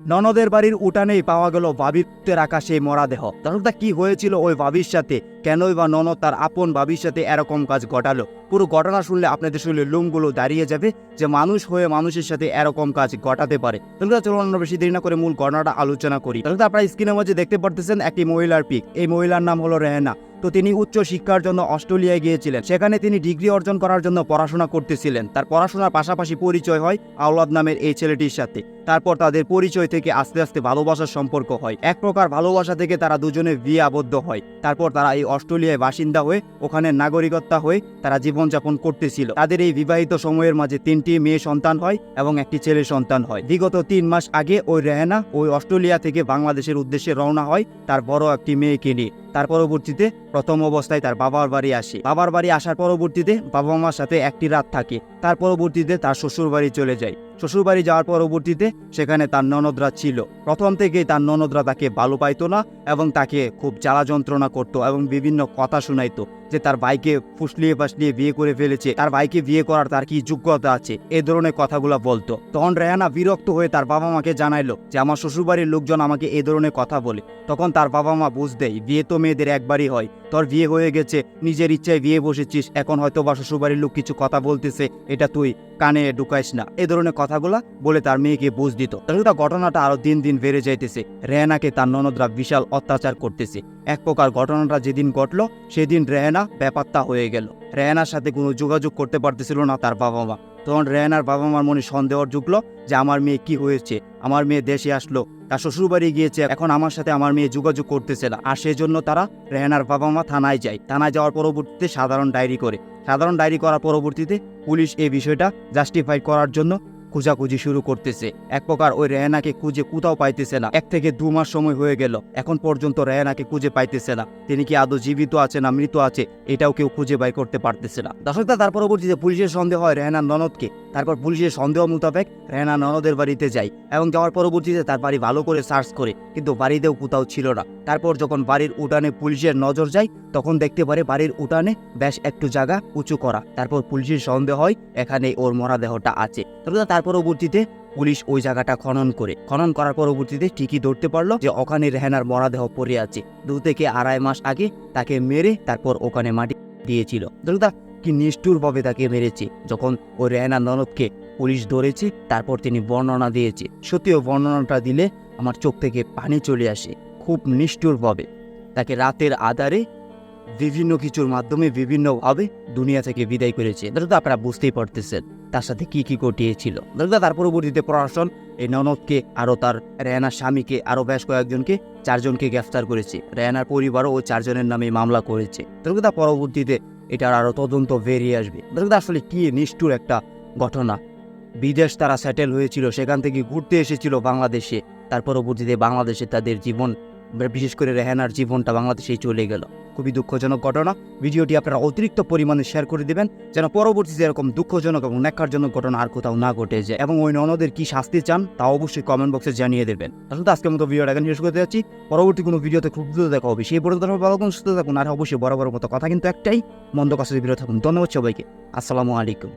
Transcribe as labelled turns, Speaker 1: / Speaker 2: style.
Speaker 1: ননদের বাড়ির উঠানেই পাওয়া গেল বাবিত্বের আকাশে মরাদেহ তাহলে কি হয়েছিল ওই বাবির সাথে? কেনই বা ননদ তার আপন বাবির সাথে এরকম কাজ ঘটালো? পুরো ঘটনা শুনলে আপনাদের শুনলে লুমগুলো দাঁড়িয়ে যাবে, যে মানুষ হয়ে মানুষের সাথে এরকম কাজ ঘটাতে পারে। তাহলে চলুন, আমরা বেশি দেরি না করে মূল ঘটনাটা আলোচনা করি। তাহলে আপনারা স্ক্রিনের মধ্যে দেখতে পারতেছেন একটি মহিলার পিক। এই মহিলার নাম হলো রেহেনা। তো তিনি উচ্চ শিক্ষার জন্য অস্ট্রেলিয়ায় গিয়েছিলেন। সেখানে তিনি ডিগ্রি অর্জন করার জন্য পড়াশোনা করতেছিলেন। তার পড়াশোনার পাশাপাশি পরিচয় হয় আওলাদ নামের এই ছেলেটির সাথে। তারপর তাদের পরিচয় থেকে আস্তে আস্তে ভালোবাসার সম্পর্ক হয়। এক প্রকার ভালোবাসা থেকে তারা দুজনে বিয়ে আবদ্ধ হয়। তারপর তারা এই অস্ট্রেলিয়ায় বাসিন্দা হয়ে, ওখানে নাগরিকত্বা হয়ে তারা জীবনযাপন করতেছিল। তাদের এই বিবাহিত সময়ের মাঝে তিনটি মেয়ে সন্তান হয় এবং একটি ছেলে সন্তান হয়। বিগত তিন মাস আগে ওই রেহেনা ওই অস্ট্রেলিয়া থেকে বাংলাদেশের উদ্দেশ্যে রওনা হয় তার বড় একটি মেয়েকে নিয়ে। তার পরবর্তীতে প্রথম অবস্থায় তার বাবার বাড়ি আসে। বাবার বাড়ি আসার পরবর্তীতে বাবা মার সাথে একটি রাত থাকে। তার পরবর্তীতে তার শ্বশুর বাড়ি চলে যায়। শ্বশুর বাড়ি যাওয়ার পরবর্তীতে সেখানে তার ননদরা ছিল। প্রথম থেকেই তার ননদরা তাকে ভালো পাইতো না এবং তাকে খুব জ্বালা যন্ত্রণা করতো এবং বিভিন্ন কথা শুনাইতো। যে তার ভাইকে ফুসলিয়ে ফাসলিয়ে বিয়ে করে ফেলেছে, তার ভাইকে বিয়ে করার তার কি যোগ্যতা আছে? এ ধরনের কথাগুলো বলতো। তখন রেহানা বিরক্ত হয়ে তার বাবা মাকে জানাইলো, যে আমার শ্বশুরবাড়ির লোকজন আমাকে এ ধরনের কথা বলে। তখন তার বাবা মা বুঝদেই বিয়ে তো মেয়েদের একবারই হয়। তোর বিয়ে হয়ে গেছে, নিজের ইচ্ছায় বিয়ে বসেছিস, এখন হয়তো বা শ্বশুরবাড়ির লোক কিছু কথা বলতেছে, এটা তুই কানে ঢুকাইস না। এ ধরনের কথাগুলা বলে তার মেয়েকে বুঝ দিত। তাহলে তার ঘটনাটা আরও দিন দিন বেড়ে যাইতেছে। রেহানাকে তার ননদরা বিশাল অত্যাচার করতেছে। এক প্রকার ঘটনাটা যেদিন ঘটলো, সেদিন রেহানা ব্যাপারটা হয়ে গেল। রেহানার সাথে কোনো যোগাযোগ করতে পারতেছিল না তার বাবা মা তখন রেহানার বাবা মার মনে সন্দেহ ঢুকলো যে, আমার মেয়ে কি হয়েছে? আমার মেয়ে দেশে আসলো। তার শ্বশুরবাড়ি গিয়েছে। এখন আমার সাথে আমার মেয়ে যোগাযোগ করতেছে না। আর সেজন্য তারা রেহানার বাবা মা থানায় যায়। থানায় যাওয়ার পরবর্তীতে সাধারণ ডায়েরি করে। সাধারণ ডায়েরি করার পরবর্তীতে পুলিশ এই বিষয়টা জাস্টিফাই করার জন্য খোঁজাখুঁজি শুরু করতেছে। এক প্রকার ওই রেহানাকে খুঁজে কোথাও পাইতেছে না। এক থেকে দু মাস সময় হয়ে গেল। এখন পর্যন্ত রেহানাকে খুঁজে পাইতেছে না। তিনি কি আদৌ জীবিত আছে না মৃত আছে, এটাও কেউ খুঁজে বাই করতে পারতেছে না। দর্শকরা তার পরবর্তীতে পুলিশের সন্দেহ হয় রেহানার ননদকে। তারপর পুলিশের সন্দেহ মোতাবেক রেহানা ননদের বাড়িতে যায় এবং যাওয়ার পরবর্তীতে তার বাড়ি ভালো করে সার্চ করে, কিন্তু বাড়িতেও কোথাও ছিল না। তারপর যখন বাড়ির উঠানে পুলিশের নজর যায়, তখন দেখতে পারে বাড়ির উঠানে বেশ একটু জায়গা উঁচু করা। তারপর পুলিশের সন্দেহ হয়, এখানে ওর মরাদেহটা আছে। তার পরবর্তীতে পুলিশ ওই জায়গাটা খনন করে। খনন করার পরবর্তীতে ঠিকই ধরতে পারল যে, ওখানে রেহানার মরাদেহ পড়ে আছে। দু থেকে আড়াই মাস আগে তাকে মেরে তারপর ওখানে মাটি দিয়েছিল। দা কি নিষ্ঠুরভাবে তাকে মেরেছে? যখন ওই রেহানা ননদকে পুলিশ ধরেছে, তারপর তিনি বর্ণনা দিয়েছে। সত্যি সত্যিও বর্ণনাটা দিলে আমার চোখ থেকে পানি চলে আসে। খুব নিষ্ঠুরভাবে। তাকে রাতের আধারে বিভিন্ন কিছুর মাধ্যমে, বিভিন্নভাবে দুনিয়া থেকে বিদায় করেছে। দাদা, আপনারা বুঝতেই পারতেছেন তার সাথে কি কি ঘটিয়েছিল। দাদা, তার পরবর্তীতে প্রশাসন এই ননদকে, আরও তার রেহানার স্বামীকে, আরও বেশ কয়েকজনকে, চারজনকে গ্রেফতার করেছে। রেহানার পরিবারও ওই চারজনের নামে মামলা করেছে। দাদা পরবর্তীতে এটার আরও তদন্ত বেরিয়ে আসবে। দাদা আসলে কি নিষ্ঠুর একটা ঘটনা। বিদেশ তারা সেটেল হয়েছিল, সেখান থেকে ঘুরতে এসেছিল বাংলাদেশে। তার পরবর্তীতে বাংলাদেশে তাদের জীবন বিশেষ করে রেহানার জীবনটা বাংলাদেশেই চলে গেল। খুবই দুঃখজনক ঘটনা। ভিডিওটি আপনারা অতিরিক্ত পরিমাণে শেয়ার করে দিবেন যেন পরবর্তীতে এরকম দুঃখজনক এবং ন্যাক্কারজনক ঘটনা আর কোথাও না ঘটে যায়। এবং ওই ননদের কি শাস্তি চান তা অবশ্যই কমেন্ট বক্সে জানিয়ে দেবেন। আসলে আজকের মতো ভিডিওটা এখানে শেষ করতে যাচ্ছি। পরবর্তী কোনো ভিডিওতে খুব দ্রুত দেখা হবে। সেই পর্যন্ত ভালো থাকুন, সুস্থ থাকুন। আর অবশ্যই বড় মতো কথা কিন্তু একটাই মন্দ কাছে বিরত থাকুন। ধন্যবাদ সবাইকে। আসসালামু আলাইকুম।